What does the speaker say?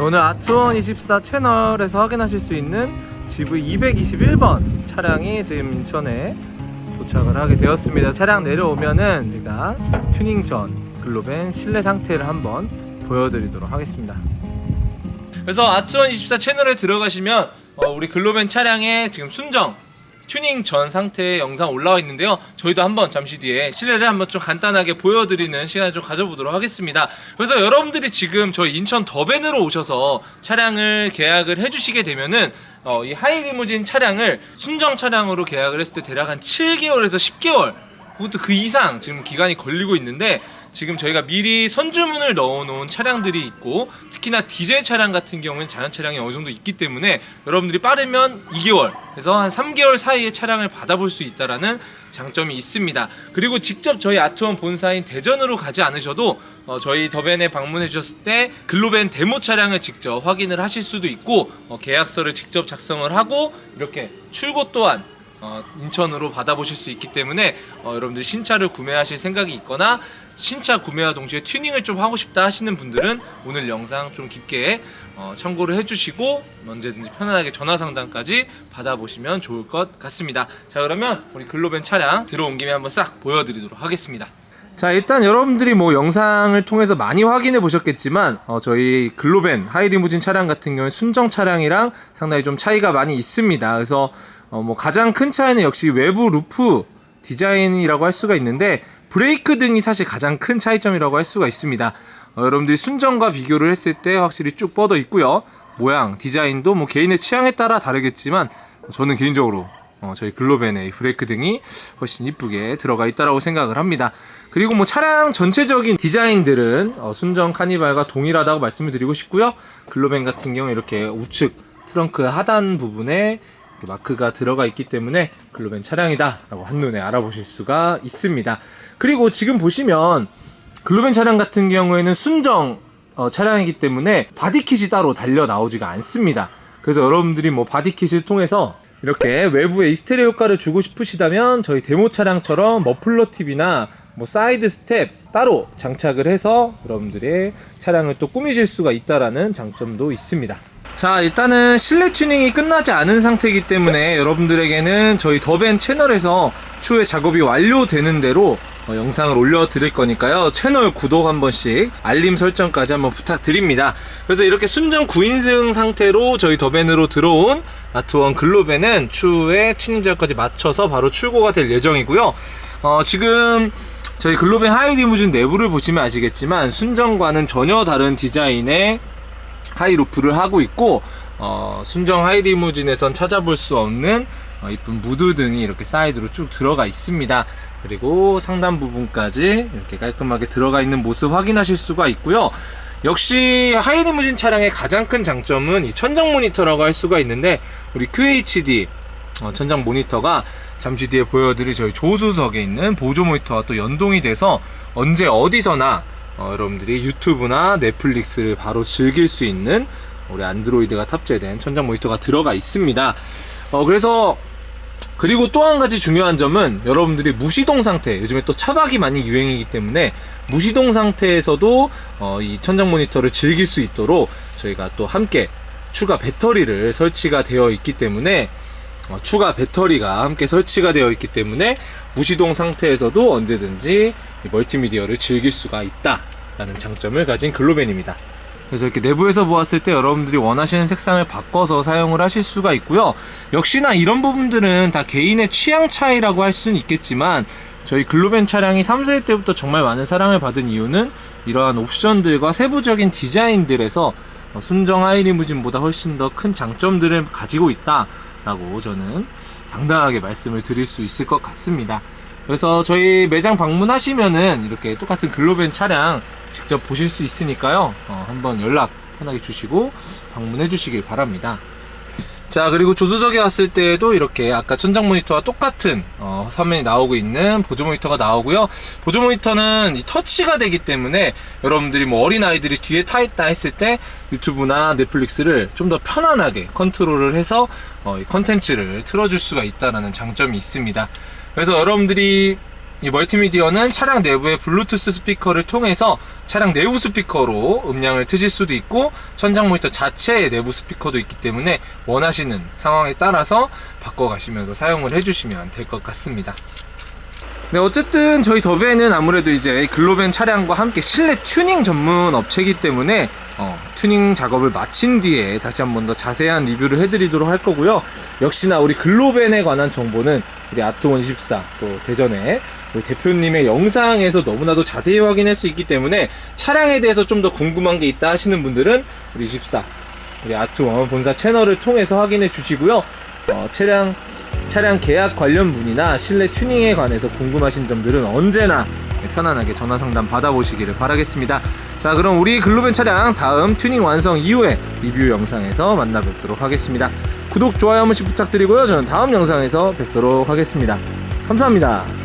오늘 아트원 24 채널에서 확인하실 수 있는 GV221번 차량이 지금 인천에 도착을 하게 되었습니다. 차량 내려오면은 제가 튜닝 전 글로벤 실내 상태를 한번 보여드리도록 하겠습니다. 그래서 아트원 24 채널에 들어가시면 어, 우리 글로벤 차량의 지금 순정 튜닝 전 상태의 영상 올라와 있는데요. 저희도 한번 잠시 뒤에 실내를 한번 좀 간단하게 보여드리는 시간을 좀 가져보도록 하겠습니다. 그래서 여러분들이 지금 저희 인천 더벤으로 오셔서 차량을 계약을 해주시게 되면은 어, 이 하이리무진 차량을 순정 차량으로 계약을 했을 때 대략 한 7개월에서 10개월 그것도 그 이상 지금 기간이 걸리고 있는데 지금 저희가 미리 선주문을 넣어놓은 차량들이 있고 특히나 디젤 차량 같은 경우는 자연 차량이 어느 정도 있기 때문에 여러분들이 빠르면 2개월 그래서 한 3개월 사이에 차량을 받아볼 수 있다라는 장점이 있습니다. 그리고 직접 저희 아트원 본사인 대전으로 가지 않으셔도 어, 저희 더벤에 방문해 주셨을 때 글로벤 데모 차량을 직접 확인을 하실 수도 있고 어, 계약서를 직접 작성을 하고 이렇게 출고 또한 어, 인천으로 받아보실 수 있기 때문에 어, 여러분들 신차를 구매하실 생각이 있거나 신차 구매와 동시에 튜닝을 좀 하고 싶다 하시는 분들은 오늘 영상 좀 깊게 어, 참고를 해주시고 언제든지 편안하게 전화 상담까지 받아보시면 좋을 것 같습니다. 자 그러면 우리 글로벤 차량 들어온 김에 한번 싹 보여드리도록 하겠습니다. 자 일단 여러분들이 뭐 영상을 통해서 많이 확인해 보셨겠지만 어, 저희 글로벤 하이리무진 차량 같은 경우는 순정 차량이랑 상당히 좀 차이가 많이 있습니다. 그래서 어, 뭐 가장 큰 차이는 역시 외부 루프 디자인이라고 할 수가 있는데 브레이크 등이 사실 가장 큰 차이점이라고 할 수가 있습니다. 어, 여러분들이 순정과 비교를 했을 때 확실히 쭉 뻗어 있고요. 모양, 디자인도 뭐 개인의 취향에 따라 다르겠지만 저는 개인적으로 어, 저희 글로벤의 브레이크 등이 훨씬 이쁘게 들어가 있다라고 생각을 합니다. 그리고 뭐 차량 전체적인 디자인들은 어, 순정 카니발과 동일하다고 말씀을 드리고 싶고요. 글로벤 같은 경우 이렇게 우측 트렁크 하단 부분에 마크가 들어가 있기 때문에 글로벤 차량이다라고 한눈에 알아보실 수가 있습니다. 그리고 지금 보시면 글로벤 차량 같은 경우에는 순정 어, 차량이기 때문에 바디킷이 따로 달려 나오지가 않습니다. 그래서 여러분들이 뭐 바디킷을 통해서 이렇게 외부에 이스테레오 효과를 주고 싶으시다면 저희 데모 차량처럼 머플러 팁이나 뭐 사이드 스텝 따로 장착을 해서 여러분들의 차량을 또 꾸미실 수가 있다라는 장점도 있습니다. 자 일단은 실내 튜닝이 끝나지 않은 상태이기 때문에 여러분들에게는 저희 더벤 채널에서 추후에 작업이 완료되는 대로 어, 영상을 올려드릴 거니까요. 채널 구독 한 번씩 알림 설정까지 한번 부탁드립니다. 그래서 이렇게 순정 9인승 상태로 저희 더벤으로 들어온 아트원 글로벤은 추후에 튜닝 작업까지 맞춰서 바로 출고가 될 예정이고요. 어, 지금 저희 글로벤 하이리무진 내부를 보시면 아시겠지만 순정과는 전혀 다른 디자인의 하이루프를 하고 있고 어, 순정 하이리무진에선 찾아볼 수 없는 어, 이쁜 무드 등이 이렇게 사이드로 쭉 들어가 있습니다. 그리고 상단 부분까지 이렇게 깔끔하게 들어가 있는 모습 확인하실 수가 있고요. 역시 하이리무진 차량의 가장 큰 장점은 이 천장 모니터라고 할 수가 있는데 우리 QHD 어, 천장 모니터가 잠시 뒤에 보여드릴 저희 조수석에 있는 보조 모니터와 또 연동이 돼서 언제 어디서나 어, 여러분들이 유튜브나 넷플릭스를 바로 즐길 수 있는 우리 안드로이드가 탑재된 천장 모니터가 들어가 있습니다. 어, 그래서 그리고 또 한 가지 중요한 점은 여러분들이 무시동 상태, 요즘에 또 차박이 많이 유행이기 때문에 무시동 상태에서도 어, 이 천장 모니터를 즐길 수 있도록 저희가 또 함께 추가 배터리를 설치가 되어 있기 때문에 어, 추가 배터리가 함께 설치가 되어 있기 때문에 무시동 상태에서도 언제든지 이 멀티미디어를 즐길 수가 있다라는 장점을 가진 글로벤입니다. 그래서 이렇게 내부에서 보았을 때 여러분들이 원하시는 색상을 바꿔서 사용을 하실 수가 있고요. 역시나 이런 부분들은 다 개인의 취향 차이라고 할 수는 있겠지만 저희 글로벤 차량이 3세대 때부터 정말 많은 사랑을 받은 이유는 이러한 옵션들과 세부적인 디자인들에서 어, 순정 하이리무진보다 훨씬 더 큰 장점들을 가지고 있다 라고 저는 당당하게 말씀을 드릴 수 있을 것 같습니다. 그래서 저희 매장 방문하시면은 이렇게 똑같은 글로벤 차량 직접 보실 수 있으니까요. 어, 한번 연락 편하게 주시고 방문해 주시길 바랍니다. 자 그리고 조수석에 왔을 때에도 이렇게 아까 천장 모니터와 똑같은 어, 화면이 나오고 있는 보조 모니터가 나오고요. 보조 모니터는 이 터치가 되기 때문에 여러분들이 뭐 어린 아이들이 뒤에 타 있다 했을 때 유튜브나 넷플릭스를 좀 더 편안하게 컨트롤을 해서 어, 이 컨텐츠를 틀어줄 수가 있다라는 장점이 있습니다. 그래서 여러분들이 이 멀티미디어는 차량 내부의 블루투스 스피커를 통해서 차량 내부 스피커로 음량을 트실 수도 있고 천장 모니터 자체의 내부 스피커도 있기 때문에 원하시는 상황에 따라서 바꿔 가시면서 사용을 해주시면 될 것 같습니다. 네, 어쨌든 저희 더베는 아무래도 이제 글로벤 차량과 함께 실내 튜닝 전문 업체이기 때문에 어, 튜닝 작업을 마친 뒤에 다시 한 번 더 자세한 리뷰를 해드리도록 할 거고요. 역시나 우리 글로벤에 관한 정보는 우리 아트원24 또 대전에 우리 대표님의 영상에서 너무나도 자세히 확인할 수 있기 때문에 차량에 대해서 좀 더 궁금한 게 있다 하시는 분들은 우리 24 우리 아트원 본사 채널을 통해서 확인해 주시고요. 어, 차량 차량 계약 관련 문의나 실내 튜닝에 관해서 궁금하신 점들은 언제나 편안하게 전화 상담 받아보시기를 바라겠습니다. 자, 그럼 우리 글로벤 차량 다음 튜닝 완성 이후에 리뷰 영상에서 만나 뵙도록 하겠습니다. 구독, 좋아요 한 번씩 부탁드리고요. 저는 다음 영상에서 뵙도록 하겠습니다. 감사합니다.